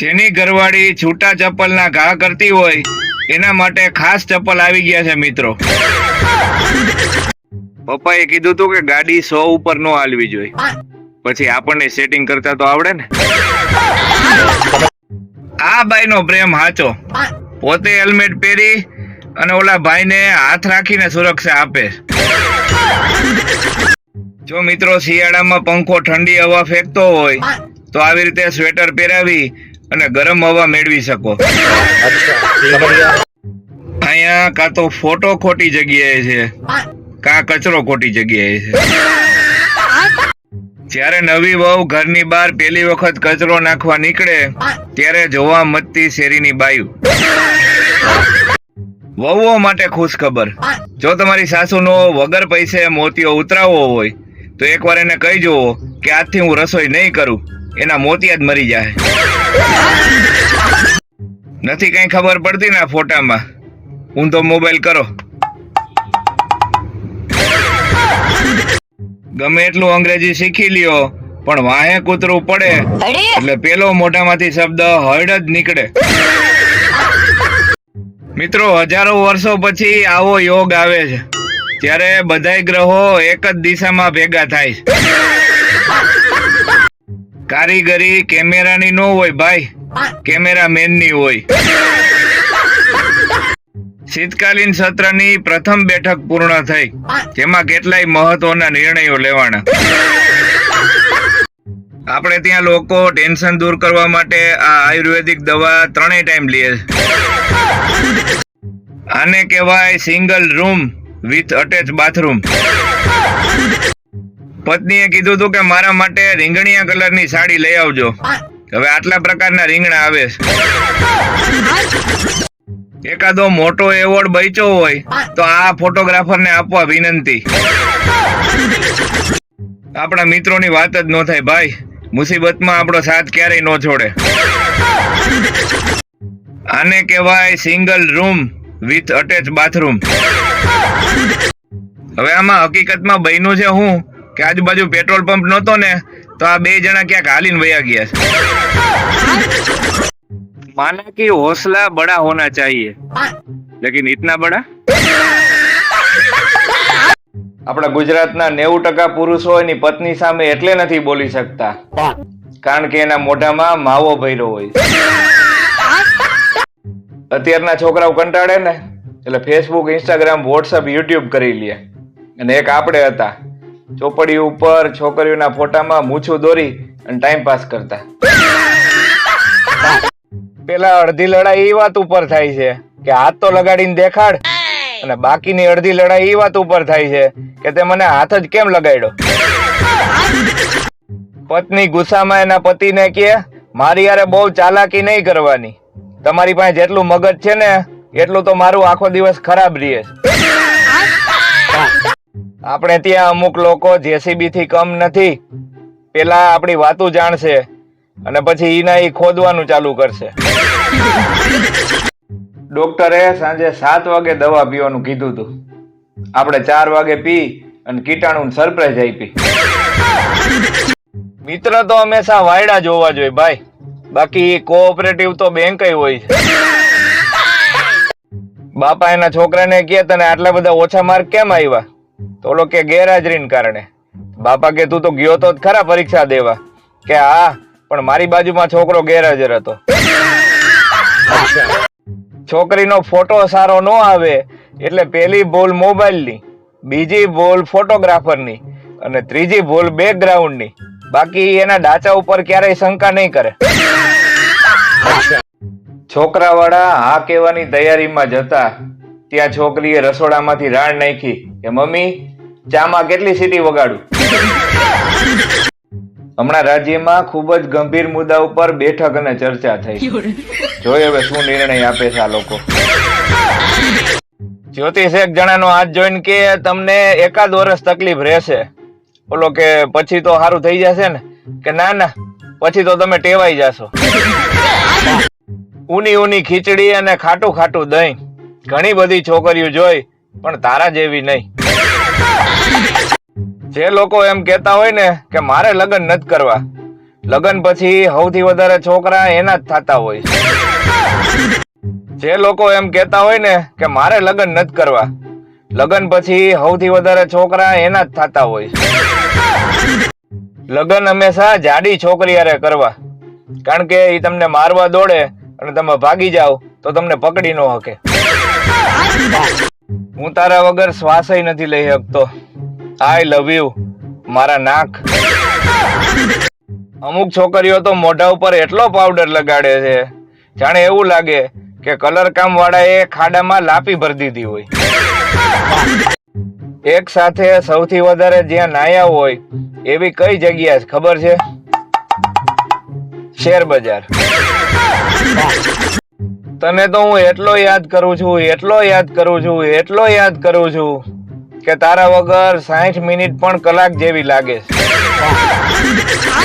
જેની ઘરવાળી છૂટા ચપ્પલના ઘા કરતી હોય, એના માટે ખાસ ચપ્પલ આવી ગયા છે મિત્રો. પપ્પાએ કીધું તું કે ગાડી સો ઉપર નો હાલવી જોઈએ. પછી આપણને સેટિંગ કરતા તો આવડે ને? આ બાઈનો પ્રેમ હાચો. પોતે હેલ્મેટ પહેરી અને ઓલા ભાઈને હાથ રાખીને સુરક્ષા આપે. જો મિત્રો શિયાળામાં પંખો ઠંડી હવા ફેંકતો હોય તો આવી રીતે સ્વેટર પહેરાવી અને ગરમ હવા મેળવી શકો. અહીંયા કાં તો ફોટો ખોટી જગ્યાએ છે, કાં કચરો ખોટી જગ્યાએ છે. જ્યારે નવી વહુ ઘરની બહાર પહેલી વખત કચરો નાખવા નીકળે, ત્યારે જોવા મતતી શેરીની બાયુ. વહુઓ માટે ખુશ ખબર જો તમારી સાસુનો વગર પૈસે મોતીઓ ઉતરાવવો હોય, તો એકવાર એને કહી જુઓ કે આજથી હું રસોઈ નહીં કરું. એના મોતિયા જ મરી જાય. નથી કઈ ખબર પડતી ને આ ફોટામાં. તો મોબાઈલ કરો. ગમે એટલું અંગ્રેજી શીખી લ્યો પણ વાહે કૂતરું પડે એટલે પેલો મોઢામાંથી શબ્દ હળ જ નીકળે. મિત્રો હજારો વર્ષો પછી આવો યોગ આવે છે. ત્યારે બધાય ગ્રહો એક જ દિશામાં ભેગા થાય છે. કારીગરી કેમેરાની નો હોય ભાઈ. કેમેરામેનની હોય. શીતકાલીન સત્રની પ્રથમ બેઠક પૂર્ણ થઈ. જેમાં કેટલાય મહત્વના નિર્ણયો લેવાના. આપણે ત્યાં લોકો ટેન્શન દૂર કરવા માટે આ આયુર્વેદિક દવા ત્રણેય ટાઈમ લે આને કહેવાય single room with attach bathroom. પત્નીએ કીધું હતું કે મારા માટે રીંગણીયા કલરની સાડી લઈ આવજો. હવે આટલા પ્રકારના રીંગણા આવે એકાદો મોટો એવોર્ડ બચ્યો હોય તો આ ફોટોગ્રાફરને આપવા વિનંતી. આપણા મિત્રોની વાત જ ન થાય, ભાઈ. મુસીબતમાં આપણો સાથ ક્યારેય ન છોડે. આને કહેવાય single room with attach bathroom. હવે આમાં હકીકતમાં બન્યું છે હું? કે આજુબાજુ પેટ્રોલ પંપ નહોતો ને તો આ બે જણા ક્યાંક હાલીને વયા ગયા છે. માના કે હોસલા બડા હોના ચાહીએ. લેકિન ઇતના બડા? આપણા ગુજરાતના નેવું ટકા પુરુષો એની પત્ની સામે એટલે નથી બોલી શકતા. કારણ કે એના મોઢામાં માવો ભર્યો હોય અત્યારના છોકરાઓ કંટાળે ને એટલે ફેસબુક ઇન્સ્ટાગ્રામ વોટ્સઅપ યુટ્યુબ કરી લે. અને એક આપણે હતા. ચોપડી ઉપર છોકરીઓના ફોટામાં મૂછું દોરી અને ટાઈમ પાસ કરતા. પેલા અડધી લડાઈ એ વાત ઉપર થાય છે કે હાથ તો લગાડીને દેખાડ, અને બાકીની અડધી લડાઈ એ વાત ઉપર થાય છે કે તે મને હાથ જ કેમ લગાડ્યો? પત્ની ગુસ્સામાં એના પતિને કહે મારી યારે બહુ ચાલાકી નહીં કરવાની. તમારી પાસે જેટલું મગજ છે ને, એટલું તો મારું આખો દિવસ ખરાબ રહે છે. આપણે ત્યાં અમુક લોકો જેસીબી થી કમ નથી. પેલા આપણી વાતો જાણશે અને પછી ઈના ઈ ખોદવાનું ચાલુ કરશે. ડોક્ટરે સાંજે સાત વાગે દવા પીવાનું કીધું હતું આપણે ચાર વાગે પી અને કીટાણુ સરપ્રાઈઝ આપી. મિત્ર તો હંમેશા વાયડા જોવા જોઈએ ભાઈ. બાકી કોઓપરેટિવ તો બેંક હોય છે. બાપા એના છોકરાને કહે તને આટલા બધા ઓછા માર્ક કેમ આવ્યા તો ઓલો કે ગેરહાજરીને કારણે. બાપા કે તું તો ગયો તો ખરા પરીક્ષા દેવા. કે હા, પણ મારી બાજુમાં છોકરો ગેરહાજર હતો. છોકરીનો ફોટો સારો ન આવે, એટલે પેલી ભૂલ મોબાઈલની, બીજી ભૂલ ફોટોગ્રાફરની, અને ત્રીજી ભૂલ બેકગ્રાઉન્ડની બાકી એના ડાચા ઉપર ક્યારેય શંકા નહીં કરે. છોકરાવાળા હા કહેવાની તૈયારીમાં જતા ત્યાં છોકરીએ રસોડામાંથી રાણ નાખી. કે મમ્મી ચામાં કેટલી સીટી વગાડું? હમણાં રાજ્યમાં ખૂબ જ ગંભીર મુદ્દા ઉપર બેઠક અને ચર્ચા થઈ જોઈએ હવે શું નિર્ણય આપે છે આ લોકો. જ્યોતિષ એક જણાનો હાથ જોઈને કે તમને એકાદ વર્ષ તકલીફ રહેશે. બોલો કે પછી તો સારું થઈ જશે ને? કે ના ના, પછી તો તમે ટેવાઈ જાશો. ઊની ઊની ખીચડી અને ખાટું ખાટું દહીં. ઘણી બધી છોકરીઓ જોઈ, પણ તારા જેવી નહીં. જે લોકો એમ કહેતા હોય ને કે મારે લગ્ન નથી કરવા. લગ્ન પછી સૌથી વધારે છોકરા એના જ થતા હોય જે લોકો એમ કહેતા હોય ને કે મારે લગ્ન નથી કરવા. લગ્ન પછી સૌથી વધારે છોકરા એના જ થતા હોય લગ્ન હંમેશા જાડી છોકરી હારે કરવા. કારણ કે એ તમને મારવા દોડે અને તમે ભાગી જાઓ તો તમને પકડી ન શકે હું તારા વગર શ્વાસય નથી લઈ શકતો. આઈ લવ યુ મારા નાક. અમુક છોકરીઓ તો મોઢા ઉપર એટલો પાવડર લગાડે છે. જાણે એવું લાગે કે કલર કામ વાળા એ ખાડામાં લાપી ભરી દીધી હોય. એક સાથે સૌથી વધારે જ્યાં નાયા હોય, એવી કઈ જગ્યા ખબર છે? શેર બજાર. તને તો હું એટલો યાદ કરું છું, એટલો યાદ કરું છું, એટલો યાદ કરું છું. કે તારા વગર સાઠ મિનિટ પણ કલાક જેવી લાગે છે.